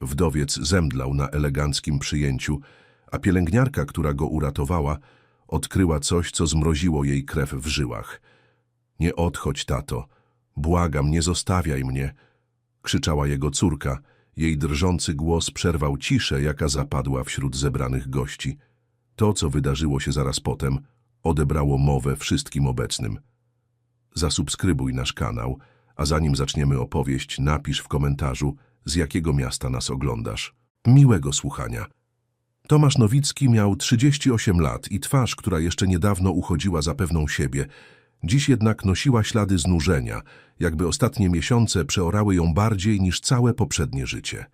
Wdowiec zemdlał na eleganckim przyjęciu, a pielęgniarka, która go uratowała, odkryła coś, co zmroziło jej krew w żyłach. Nie odchodź, tato. Błagam, nie zostawiaj mnie. Krzyczała jego córka. Jej drżący głos przerwał ciszę, jaka zapadła wśród zebranych gości. To, co wydarzyło się zaraz potem, odebrało mowę wszystkim obecnym. Zasubskrybuj nasz kanał, a zanim zaczniemy opowieść, napisz w komentarzu, z jakiego miasta nas oglądasz. Miłego słuchania. Tomasz Nowicki miał 38 lat i twarz, która jeszcze niedawno uchodziła za pewną siebie, dziś jednak nosiła ślady znużenia, jakby ostatnie miesiące przeorały ją bardziej niż całe poprzednie życie.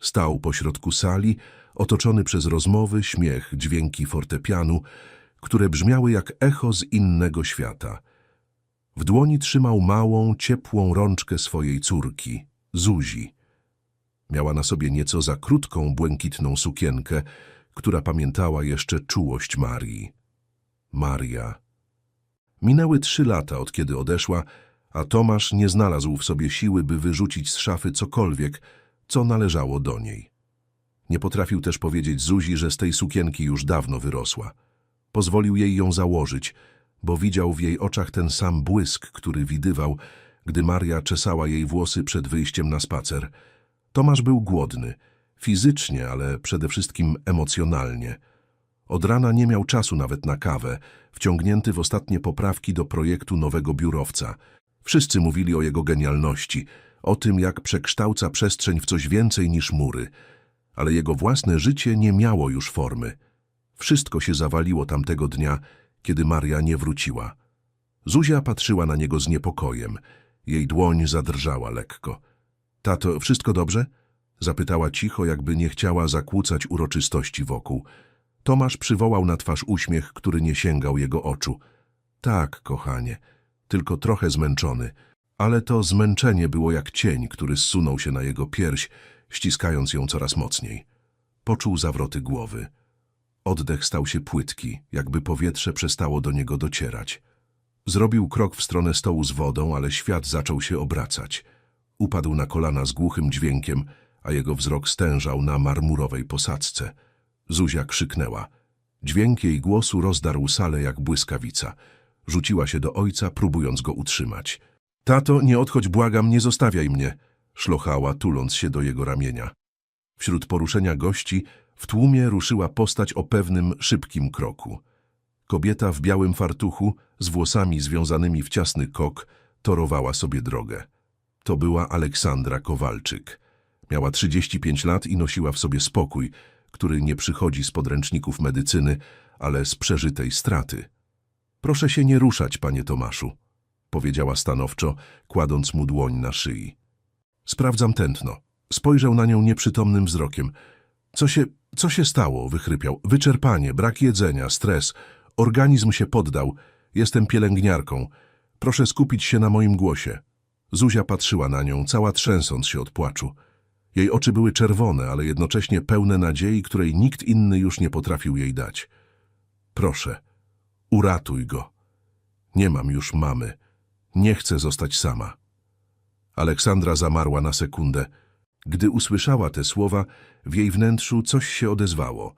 Stał pośrodku sali, otoczony przez rozmowy, śmiech, dźwięki fortepianu, które brzmiały jak echo z innego świata. W dłoni trzymał małą, ciepłą rączkę swojej córki, Zuzi. Miała na sobie nieco za krótką, błękitną sukienkę, która pamiętała jeszcze czułość Marii. Maria. Minęły trzy lata, od kiedy odeszła, a Tomasz nie znalazł w sobie siły, by wyrzucić z szafy cokolwiek, co należało do niej. Nie potrafił też powiedzieć Zuzi, że z tej sukienki już dawno wyrosła. Pozwolił jej ją założyć, bo widział w jej oczach ten sam błysk, który widywał, gdy Maria czesała jej włosy przed wyjściem na spacer. Tomasz był głodny, fizycznie, ale przede wszystkim emocjonalnie. Od rana nie miał czasu nawet na kawę, wciągnięty w ostatnie poprawki do projektu nowego biurowca. Wszyscy mówili o jego genialności, o tym, jak przekształca przestrzeń w coś więcej niż mury. Ale jego własne życie nie miało już formy. Wszystko się zawaliło tamtego dnia, kiedy Maria nie wróciła. Zuzia patrzyła na niego z niepokojem. Jej dłoń zadrżała lekko. Tato, wszystko dobrze? Zapytała cicho, jakby nie chciała zakłócać uroczystości wokół. Tomasz przywołał na twarz uśmiech, który nie sięgał jego oczu. Tak, kochanie, tylko trochę zmęczony. Ale to zmęczenie było jak cień, który zsunął się na jego pierś, ściskając ją coraz mocniej. Poczuł zawroty głowy. Oddech stał się płytki, jakby powietrze przestało do niego docierać. Zrobił krok w stronę stołu z wodą, ale świat zaczął się obracać. Upadł na kolana z głuchym dźwiękiem, a jego wzrok stężał na marmurowej posadzce. Zuzia krzyknęła. Dźwięk jej głosu rozdarł salę jak błyskawica. Rzuciła się do ojca, próbując go utrzymać. Tato, nie odchodź, błagam, nie zostawiaj mnie, szlochała, tuląc się do jego ramienia. Wśród poruszenia gości w tłumie ruszyła postać o pewnym, szybkim kroku. Kobieta w białym fartuchu, z włosami związanymi w ciasny kok, torowała sobie drogę. To była Aleksandra Kowalczyk. Miała 35 lat i nosiła w sobie spokój, który nie przychodzi z podręczników medycyny, ale z przeżytej straty. Proszę się nie ruszać, panie Tomaszu, powiedziała stanowczo, kładąc mu dłoń na szyi. Sprawdzam tętno. Spojrzał na nią nieprzytomnym wzrokiem. Co się, co się stało? wychrypiał. Wyczerpanie, brak jedzenia, stres. Organizm się poddał. Jestem pielęgniarką. Proszę skupić się na moim głosie. Zuzia patrzyła na nią, cała trzęsąc się od płaczu. Jej oczy były czerwone, ale jednocześnie pełne nadziei, której nikt inny już nie potrafił jej dać. Proszę, uratuj go. Nie mam już mamy. Nie chcę zostać sama. Aleksandra zamarła na sekundę. Gdy usłyszała te słowa, w jej wnętrzu coś się odezwało.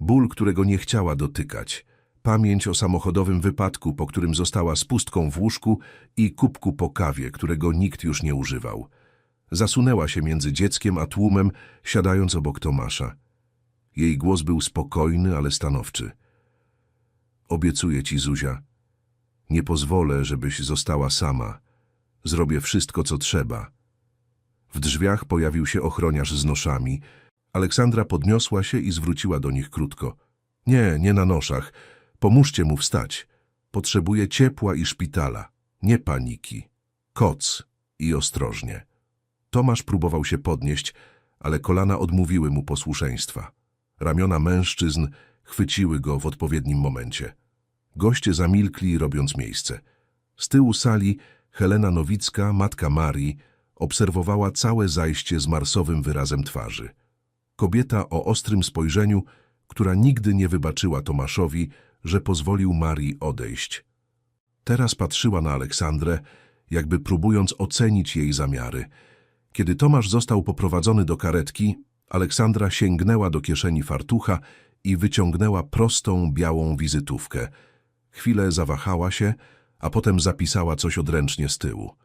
Ból, którego nie chciała dotykać. Pamięć o samochodowym wypadku, po którym została z pustką w łóżku i kubku po kawie, którego nikt już nie używał. Zasunęła się między dzieckiem a tłumem, siadając obok Tomasza. Jej głos był spokojny, ale stanowczy. Obiecuję ci, Zuzia, nie pozwolę, żebyś została sama. Zrobię wszystko, co trzeba. W drzwiach pojawił się ochroniarz z noszami. Aleksandra podniosła się i zwróciła do nich krótko. Nie, nie na noszach. Pomóżcie mu wstać. Potrzebuje ciepła i szpitala. Nie paniki. Koc i ostrożnie. Tomasz próbował się podnieść, ale kolana odmówiły mu posłuszeństwa. Ramiona mężczyzn chwyciły go w odpowiednim momencie. Goście zamilkli, robiąc miejsce. Z tyłu sali Helena Nowicka, matka Marii, obserwowała całe zajście z marsowym wyrazem twarzy. Kobieta o ostrym spojrzeniu, która nigdy nie wybaczyła Tomaszowi, że pozwolił Marii odejść. Teraz patrzyła na Aleksandrę, jakby próbując ocenić jej zamiary – Kiedy Tomasz został poprowadzony do karetki, Aleksandra sięgnęła do kieszeni fartucha i wyciągnęła prostą, białą wizytówkę. Chwilę zawahała się, a potem zapisała coś odręcznie z tyłu.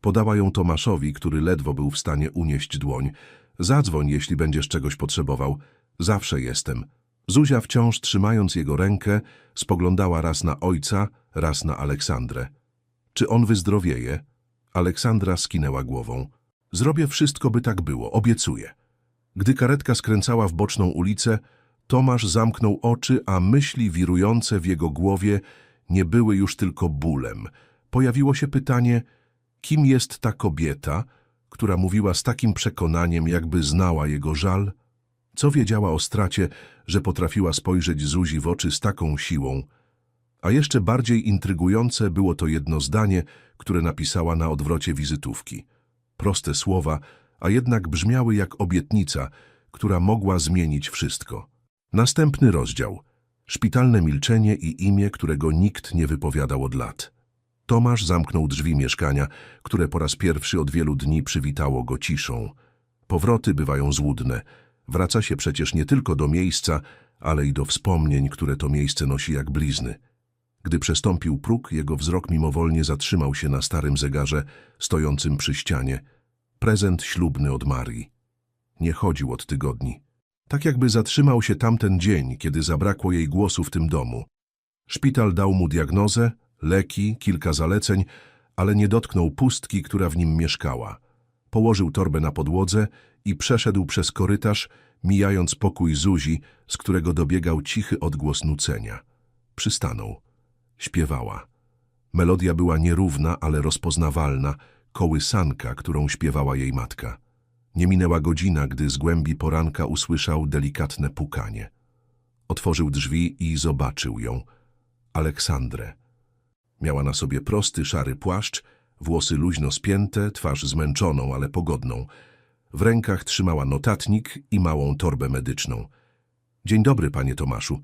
Podała ją Tomaszowi, który ledwo był w stanie unieść dłoń. Zadzwoń, jeśli będziesz czegoś potrzebował. Zawsze jestem. Zuzia, wciąż trzymając jego rękę, spoglądała raz na ojca, raz na Aleksandrę. Czy on wyzdrowieje? Aleksandra skinęła głową. Zrobię wszystko, by tak było, obiecuję. Gdy karetka skręcała w boczną ulicę, Tomasz zamknął oczy, a myśli wirujące w jego głowie nie były już tylko bólem. Pojawiło się pytanie, kim jest ta kobieta, która mówiła z takim przekonaniem, jakby znała jego żal? Co wiedziała o stracie, że potrafiła spojrzeć Zuzi w oczy z taką siłą? A jeszcze bardziej intrygujące było to jedno zdanie, które napisała na odwrocie wizytówki. Proste słowa, a jednak brzmiały jak obietnica, która mogła zmienić wszystko. Następny rozdział. Szpitalne milczenie i imię, którego nikt nie wypowiadał od lat. Tomasz zamknął drzwi mieszkania, które po raz pierwszy od wielu dni przywitało go ciszą. Powroty bywają złudne. Wraca się przecież nie tylko do miejsca, ale i do wspomnień, które to miejsce nosi jak blizny. Gdy przestąpił próg, jego wzrok mimowolnie zatrzymał się na starym zegarze stojącym przy ścianie. Prezent ślubny od Marii. Nie chodził od tygodni. Tak jakby zatrzymał się tamten dzień, kiedy zabrakło jej głosu w tym domu. Szpital dał mu diagnozę, leki, kilka zaleceń, ale nie dotknął pustki, która w nim mieszkała. Położył torbę na podłodze i przeszedł przez korytarz, mijając pokój Zuzi, z którego dobiegał cichy odgłos nucenia. Przystanął. Śpiewała. Melodia była nierówna, ale rozpoznawalna, kołysanka, którą śpiewała jej matka. Nie minęła godzina, gdy z głębi poranka usłyszał delikatne pukanie. Otworzył drzwi i zobaczył ją. Aleksandrę. Miała na sobie prosty, szary płaszcz, włosy luźno spięte, twarz zmęczoną, ale pogodną. W rękach trzymała notatnik i małą torbę medyczną. Dzień dobry, panie Tomaszu.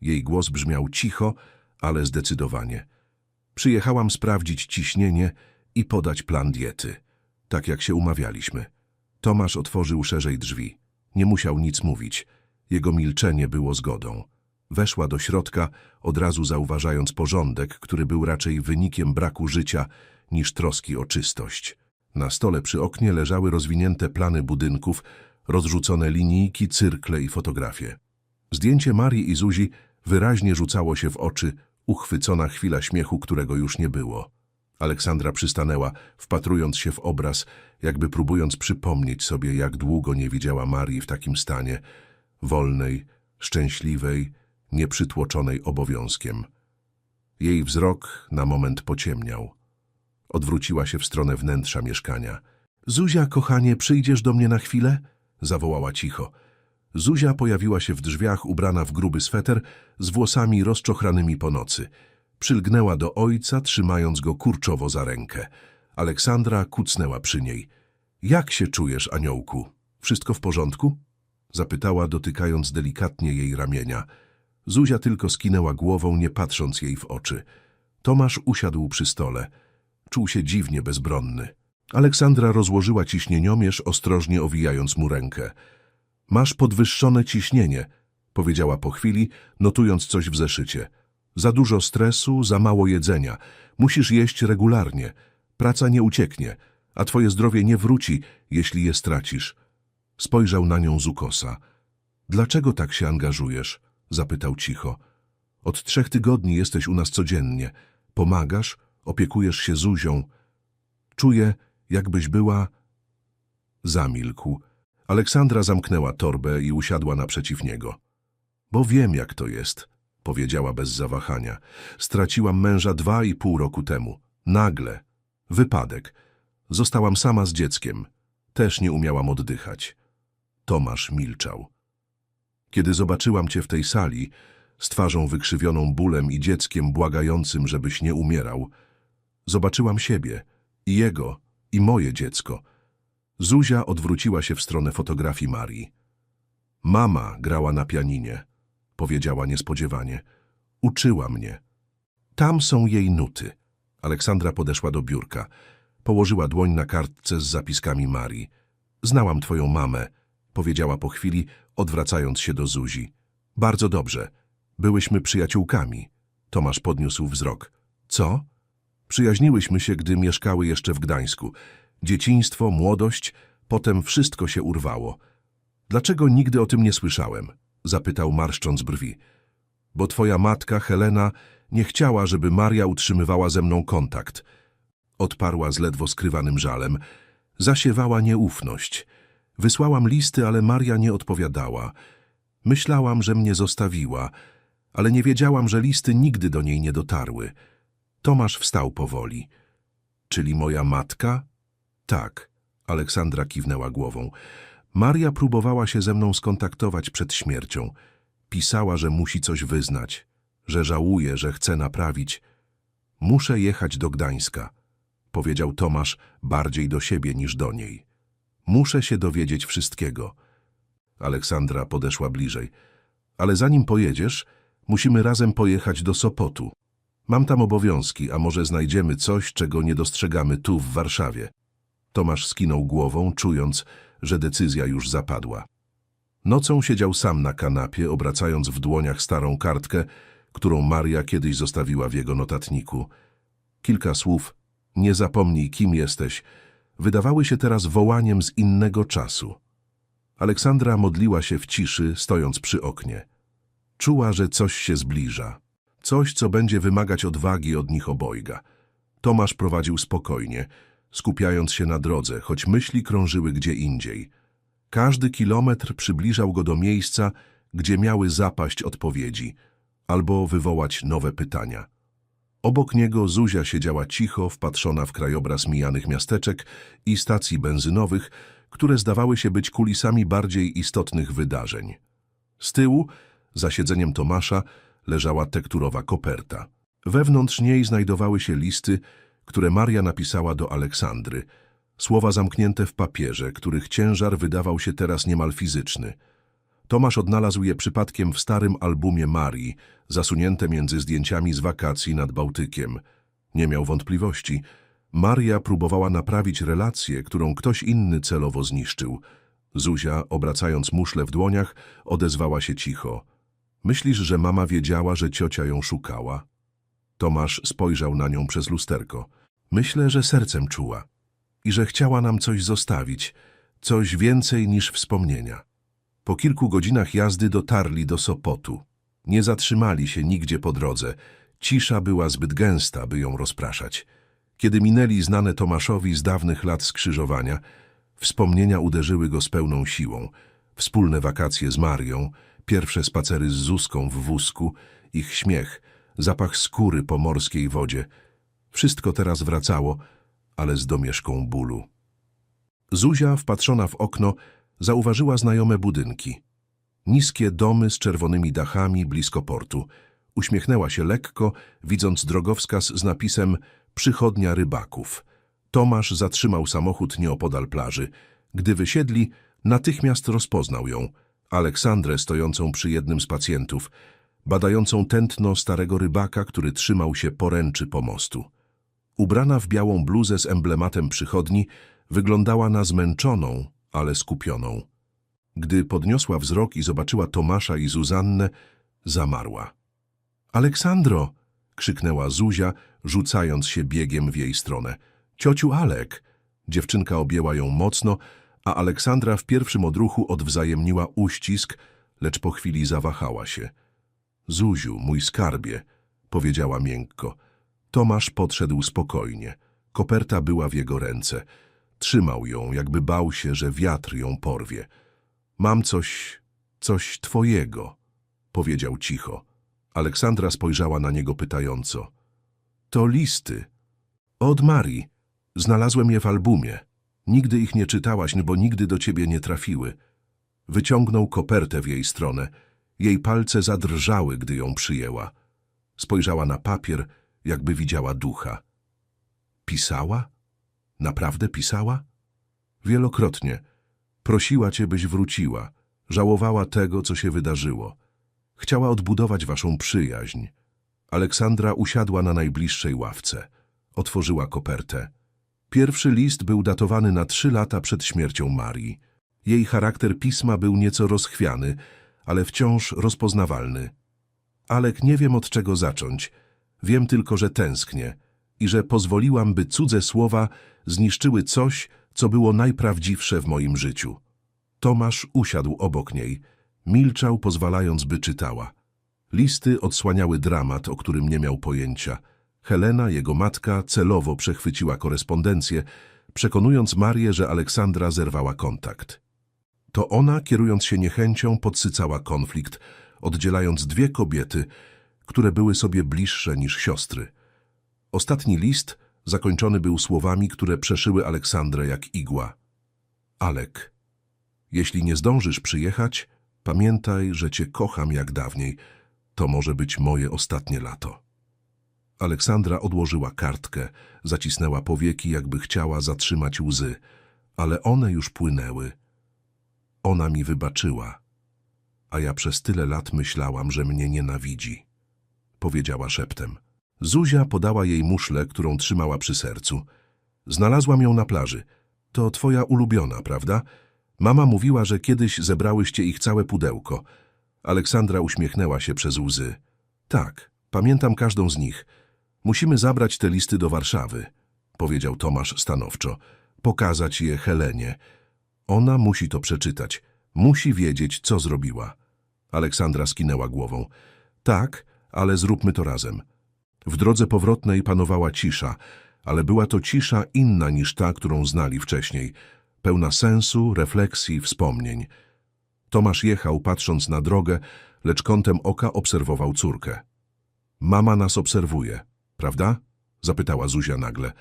Jej głos brzmiał cicho, ale zdecydowanie. Przyjechałam sprawdzić ciśnienie i podać plan diety, tak jak się umawialiśmy. Tomasz otworzył szerzej drzwi. Nie musiał nic mówić. Jego milczenie było zgodą. Weszła do środka, od razu zauważając porządek, który był raczej wynikiem braku życia niż troski o czystość. Na stole przy oknie leżały rozwinięte plany budynków, rozrzucone linijki, cyrkle i fotografie. Zdjęcie Marii i Zuzi wyraźnie rzucało się w oczy, uchwycona chwila śmiechu, którego już nie było. Aleksandra przystanęła, wpatrując się w obraz, jakby próbując przypomnieć sobie, jak długo nie widziała Marii w takim stanie, wolnej, szczęśliwej, nieprzytłoczonej obowiązkiem. Jej wzrok na moment pociemniał. Odwróciła się w stronę wnętrza mieszkania. Zuzia, kochanie, przyjdziesz do mnie na chwilę? zawołała cicho. Zuzia pojawiła się w drzwiach ubrana w gruby sweter z włosami rozczochranymi po nocy. Przylgnęła do ojca, trzymając go kurczowo za rękę. Aleksandra kucnęła przy niej. Jak się czujesz, aniołku? Wszystko w porządku? Zapytała, dotykając delikatnie jej ramienia. Zuzia tylko skinęła głową, nie patrząc jej w oczy. Tomasz usiadł przy stole. Czuł się dziwnie bezbronny. Aleksandra rozłożyła ciśnieniomierz, ostrożnie owijając mu rękę. Masz podwyższone ciśnienie, powiedziała po chwili, notując coś w zeszycie. Za dużo stresu, za mało jedzenia. Musisz jeść regularnie. Praca nie ucieknie, a twoje zdrowie nie wróci, jeśli je stracisz. Spojrzał na nią z ukosa. Dlaczego tak się angażujesz? Zapytał cicho. Od trzech tygodni jesteś u nas codziennie. Pomagasz, opiekujesz się Zuzią. Czuję, jakbyś była... Zamilkł. Aleksandra zamknęła torbę i usiadła naprzeciw niego. Bo wiem, jak to jest, powiedziała bez zawahania. Straciłam męża dwa i pół roku temu. Nagle. Wypadek. Zostałam sama z dzieckiem. Też nie umiałam oddychać. Tomasz milczał. Kiedy zobaczyłam cię w tej sali, z twarzą wykrzywioną bólem i dzieckiem błagającym, żebyś nie umierał, zobaczyłam siebie i jego, i moje dziecko. Zuzia odwróciła się w stronę fotografii Marii. Mama grała na pianinie, powiedziała niespodziewanie. Uczyła mnie. Tam są jej nuty. Aleksandra podeszła do biurka. Położyła dłoń na kartce z zapiskami Marii. Znałam twoją mamę, powiedziała po chwili, odwracając się do Zuzi. Bardzo dobrze. Byłyśmy przyjaciółkami. Tomasz podniósł wzrok. Co? Przyjaźniłyśmy się, gdy mieszkały jeszcze w Gdańsku. Dzieciństwo, młodość, potem wszystko się urwało. Dlaczego nigdy o tym nie słyszałem? Zapytał marszcząc brwi. Bo twoja matka, Helena, nie chciała, żeby Maria utrzymywała ze mną kontakt. Odparła z ledwo skrywanym żalem. Zasiewała nieufność. Wysłałam listy, ale Maria nie odpowiadała. Myślałam, że mnie zostawiła, ale nie wiedziałam, że listy nigdy do niej nie dotarły. Tomasz wstał powoli. Czyli moja matka? Tak. Aleksandra kiwnęła głową. Maria próbowała się ze mną skontaktować przed śmiercią. Pisała, że musi coś wyznać, że żałuje, że chce naprawić. Muszę jechać do Gdańska, powiedział Tomasz bardziej do siebie niż do niej. Muszę się dowiedzieć wszystkiego. Aleksandra podeszła bliżej. Ale zanim pojedziesz, musimy razem pojechać do Sopotu. Mam tam obowiązki, a może znajdziemy coś, czego nie dostrzegamy tu w Warszawie. Tomasz skinął głową, czując, że decyzja już zapadła. Nocą siedział sam na kanapie, obracając w dłoniach starą kartkę, którą Maria kiedyś zostawiła w jego notatniku. Kilka słów, nie zapomnij, kim jesteś, wydawały się teraz wołaniem z innego czasu. Aleksandra modliła się w ciszy, stojąc przy oknie. Czuła, że coś się zbliża. Coś, co będzie wymagać odwagi od nich obojga. Tomasz prowadził spokojnie, skupiając się na drodze, choć myśli krążyły gdzie indziej. Każdy kilometr przybliżał go do miejsca, gdzie miały zapaść odpowiedzi albo wywołać nowe pytania. Obok niego Zuzia siedziała cicho, wpatrzona w krajobraz mijanych miasteczek i stacji benzynowych, które zdawały się być kulisami bardziej istotnych wydarzeń. Z tyłu, za siedzeniem Tomasza, leżała tekturowa koperta. Wewnątrz niej znajdowały się listy, które Maria napisała do Aleksandry. Słowa zamknięte w papierze, których ciężar wydawał się teraz niemal fizyczny. Tomasz odnalazł je przypadkiem w starym albumie Marii, zasunięte między zdjęciami z wakacji nad Bałtykiem. Nie miał wątpliwości. Maria próbowała naprawić relację, którą ktoś inny celowo zniszczył. Zuzia, obracając muszle w dłoniach, odezwała się cicho. Myślisz, że mama wiedziała, że ciocia ją szukała? Tomasz spojrzał na nią przez lusterko. Myślę, że sercem czuła i że chciała nam coś zostawić, coś więcej niż wspomnienia. Po kilku godzinach jazdy dotarli do Sopotu. Nie zatrzymali się nigdzie po drodze. Cisza była zbyt gęsta, by ją rozpraszać. Kiedy minęli znane Tomaszowi z dawnych lat skrzyżowania, wspomnienia uderzyły go z pełną siłą. Wspólne wakacje z Marią, pierwsze spacery z Zuzką w wózku, ich śmiech, zapach skóry po morskiej wodzie. Wszystko teraz wracało, ale z domieszką bólu. Zuzia, wpatrzona w okno, zauważyła znajome budynki. Niskie domy z czerwonymi dachami blisko portu. Uśmiechnęła się lekko, widząc drogowskaz z napisem Przychodnia rybaków. Tomasz zatrzymał samochód nieopodal plaży. Gdy wysiedli, natychmiast rozpoznał ją. Aleksandrę stojącą przy jednym z pacjentów, badającą tętno starego rybaka, który trzymał się poręczy pomostu. Ubrana w białą bluzę z emblematem przychodni, wyglądała na zmęczoną, ale skupioną. Gdy podniosła wzrok i zobaczyła Tomasza i Zuzannę, zamarła. Aleksandro! krzyknęła Zuzia, rzucając się biegiem w jej stronę. Ciociu Alek! Dziewczynka objęła ją mocno, a Aleksandra w pierwszym odruchu odwzajemniła uścisk, lecz po chwili zawahała się. Zuziu, mój skarbie, powiedziała miękko. Tomasz podszedł spokojnie. Koperta była w jego ręce. Trzymał ją, jakby bał się, że wiatr ją porwie. Mam coś, coś twojego, powiedział cicho. Aleksandra spojrzała na niego pytająco. To listy. Od Marii. Znalazłem je w albumie. Nigdy ich nie czytałaś, bo nigdy do ciebie nie trafiły. Wyciągnął kopertę w jej stronę. Jej palce zadrżały, gdy ją przyjęła. Spojrzała na papier, jakby widziała ducha. Pisała? Naprawdę pisała? Wielokrotnie. Prosiła cię, byś wróciła. Żałowała tego, co się wydarzyło. Chciała odbudować waszą przyjaźń. Aleksandra usiadła na najbliższej ławce. Otworzyła kopertę. Pierwszy list był datowany na trzy lata przed śmiercią Marii. Jej charakter pisma był nieco rozchwiany, ale wciąż rozpoznawalny. Alek, nie wiem od czego zacząć. Wiem tylko, że tęsknię i że pozwoliłam, by cudze słowa zniszczyły coś, co było najprawdziwsze w moim życiu. Tomasz usiadł obok niej. Milczał, pozwalając, by czytała. Listy odsłaniały dramat, o którym nie miał pojęcia. Helena, jego matka, celowo przechwyciła korespondencję, przekonując Marię, że Aleksandra zerwała kontakt. To ona, kierując się niechęcią, podsycała konflikt, oddzielając dwie kobiety, które były sobie bliższe niż siostry. Ostatni list zakończony był słowami, które przeszyły Aleksandrę jak igła. Alek, jeśli nie zdążysz przyjechać, pamiętaj, że cię kocham jak dawniej. To może być moje ostatnie lato. Aleksandra odłożyła kartkę, zacisnęła powieki, jakby chciała zatrzymać łzy, ale one już płynęły. Ona mi wybaczyła, a ja przez tyle lat myślałam, że mnie nienawidzi. Powiedziała szeptem. Zuzia podała jej muszlę, którą trzymała przy sercu. Znalazłam ją na plaży. To twoja ulubiona, prawda? Mama mówiła, że kiedyś zebrałyście ich całe pudełko. Aleksandra uśmiechnęła się przez łzy. Tak, pamiętam każdą z nich. Musimy zabrać te listy do Warszawy, powiedział Tomasz stanowczo. Pokazać je Helenie. Ona musi to przeczytać. Musi wiedzieć, co zrobiła. Aleksandra skinęła głową. Tak, ale zróbmy to razem. W drodze powrotnej panowała cisza, ale była to cisza inna niż ta, którą znali wcześniej, pełna sensu, refleksji, wspomnień. Tomasz jechał, patrząc na drogę, lecz kątem oka obserwował córkę. Mama nas obserwuje, prawda? Zapytała Zuzia nagle.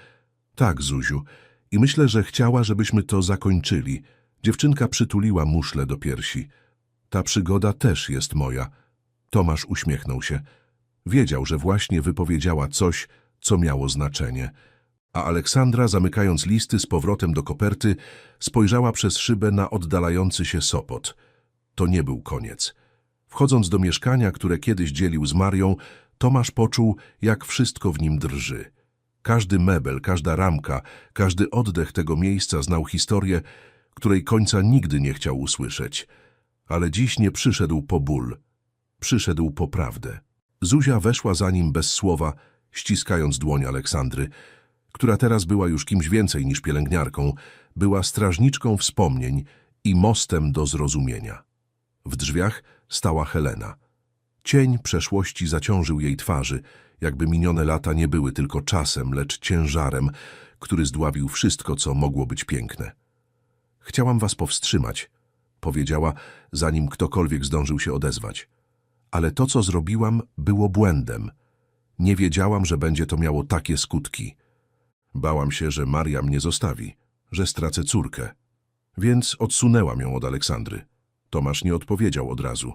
Tak, Zuziu. I myślę, że chciała, żebyśmy to zakończyli. Dziewczynka przytuliła muszlę do piersi. Ta przygoda też jest moja. Tomasz uśmiechnął się. Wiedział, że właśnie wypowiedziała coś, co miało znaczenie. A Aleksandra, zamykając listy z powrotem do koperty, spojrzała przez szybę na oddalający się Sopot. To nie był koniec. Wchodząc do mieszkania, które kiedyś dzielił z Marią, Tomasz poczuł, jak wszystko w nim drży. Każdy mebel, każda ramka, każdy oddech tego miejsca znał historię, której końca nigdy nie chciał usłyszeć. Ale dziś nie przyszedł po ból. Przyszedł po prawdę. Zuzia weszła za nim bez słowa, ściskając dłoń Aleksandry, która teraz była już kimś więcej niż pielęgniarką, była strażniczką wspomnień i mostem do zrozumienia. W drzwiach stała Helena. Cień przeszłości zaciążył jej twarzy, jakby minione lata nie były tylko czasem, lecz ciężarem, który zdławił wszystko, co mogło być piękne. Chciałam was powstrzymać, powiedziała, zanim ktokolwiek zdążył się odezwać. Ale to, co zrobiłam, było błędem. Nie wiedziałam, że będzie to miało takie skutki. Bałam się, że Maria mnie zostawi, że stracę córkę. Więc odsunęłam ją od Aleksandry. Tomasz nie odpowiedział od razu.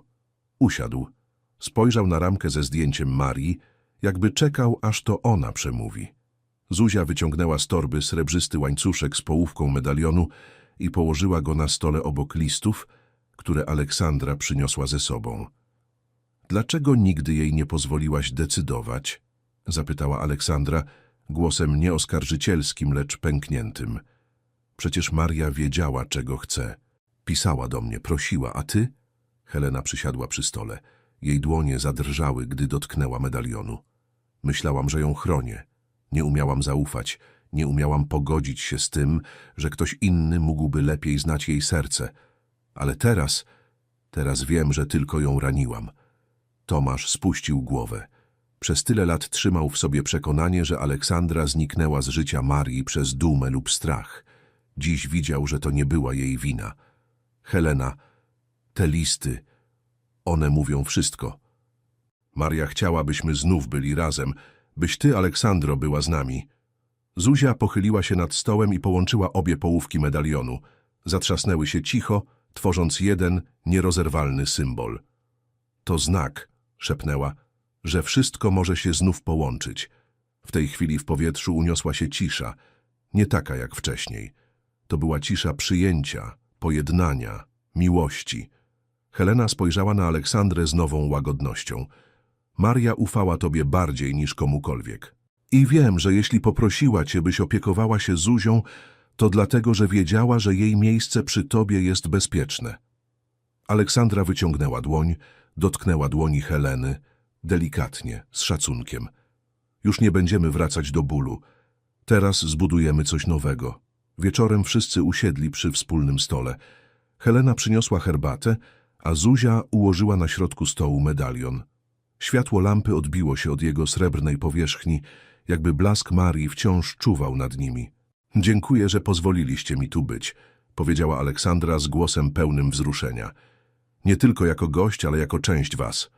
Usiadł. Spojrzał na ramkę ze zdjęciem Marii, jakby czekał, aż to ona przemówi. Zuzia wyciągnęła z torby srebrzysty łańcuszek z połówką medalionu i położyła go na stole obok listów, które Aleksandra przyniosła ze sobą. Dlaczego nigdy jej nie pozwoliłaś decydować? Zapytała Aleksandra, głosem nie oskarżycielskim, lecz pękniętym. Przecież Maria wiedziała, czego chce. Pisała do mnie, prosiła, a ty? Helena przysiadła przy stole. Jej dłonie zadrżały, gdy dotknęła medalionu. Myślałam, że ją chronię. Nie umiałam zaufać, nie umiałam pogodzić się z tym, że ktoś inny mógłby lepiej znać jej serce. Ale teraz, teraz wiem, że tylko ją raniłam. Tomasz spuścił głowę. Przez tyle lat trzymał w sobie przekonanie, że Aleksandra zniknęła z życia Marii przez dumę lub strach. Dziś widział, że to nie była jej wina. Helena, te listy, one mówią wszystko. Maria chciała, byśmy znów byli razem, byś ty, Aleksandro, była z nami. Zuzia pochyliła się nad stołem i połączyła obie połówki medalionu. Zatrzasnęły się cicho, tworząc jeden nierozerwalny symbol. To znak, szepnęła, że wszystko może się znów połączyć. W tej chwili w powietrzu uniosła się cisza, nie taka jak wcześniej. To była cisza przyjęcia, pojednania, miłości. Helena spojrzała na Aleksandrę z nową łagodnością. Maria ufała tobie bardziej niż komukolwiek. I wiem, że jeśli poprosiła cię, byś opiekowała się Zuzią, to dlatego, że wiedziała, że jej miejsce przy tobie jest bezpieczne. Aleksandra wyciągnęła dłoń, dotknęła dłoni Heleny, delikatnie, z szacunkiem. Już nie będziemy wracać do bólu. Teraz zbudujemy coś nowego. Wieczorem wszyscy usiedli przy wspólnym stole. Helena przyniosła herbatę, a Zuzia ułożyła na środku stołu medalion. Światło lampy odbiło się od jego srebrnej powierzchni, jakby blask Marii wciąż czuwał nad nimi. Dziękuję, że pozwoliliście mi tu być, powiedziała Aleksandra z głosem pełnym wzruszenia. Nie tylko jako gość, ale jako część was.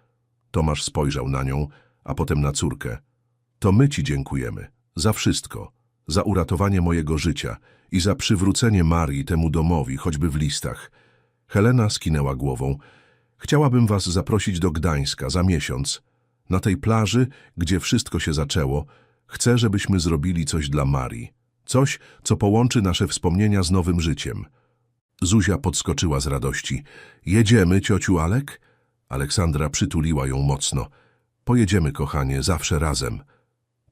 Tomasz spojrzał na nią, a potem na córkę. To my ci dziękujemy. Za wszystko. Za uratowanie mojego życia i za przywrócenie Marii temu domowi, choćby w listach. Helena skinęła głową. Chciałabym was zaprosić do Gdańska za miesiąc. Na tej plaży, gdzie wszystko się zaczęło, chcę, żebyśmy zrobili coś dla Marii. Coś, co połączy nasze wspomnienia z nowym życiem. Zuzia podskoczyła z radości. Jedziemy, ciociu Alek? Aleksandra przytuliła ją mocno. Pojedziemy, kochanie, zawsze razem.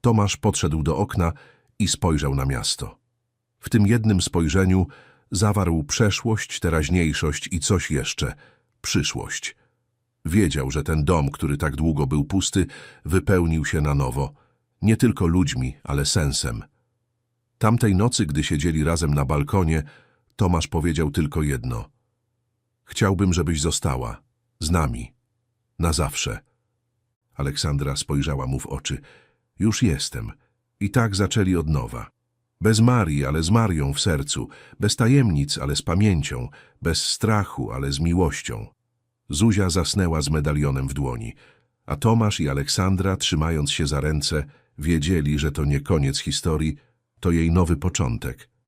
Tomasz podszedł do okna i spojrzał na miasto. W tym jednym spojrzeniu zawarł przeszłość, teraźniejszość i coś jeszcze przyszłość. Wiedział, że ten dom, który tak długo był pusty, wypełnił się na nowo, nie tylko ludźmi, ale sensem. Tamtej nocy, gdy siedzieli razem na balkonie, Tomasz powiedział tylko jedno. Chciałbym, żebyś została. Z nami. Na zawsze. Aleksandra spojrzała mu w oczy. Już jestem. I tak zaczęli od nowa. Bez Marii, ale z Marią w sercu. Bez tajemnic, ale z pamięcią. Bez strachu, ale z miłością. Zuzia zasnęła z medalionem w dłoni, a Tomasz i Aleksandra, trzymając się za ręce, wiedzieli, że to nie koniec historii, to jej nowy początek.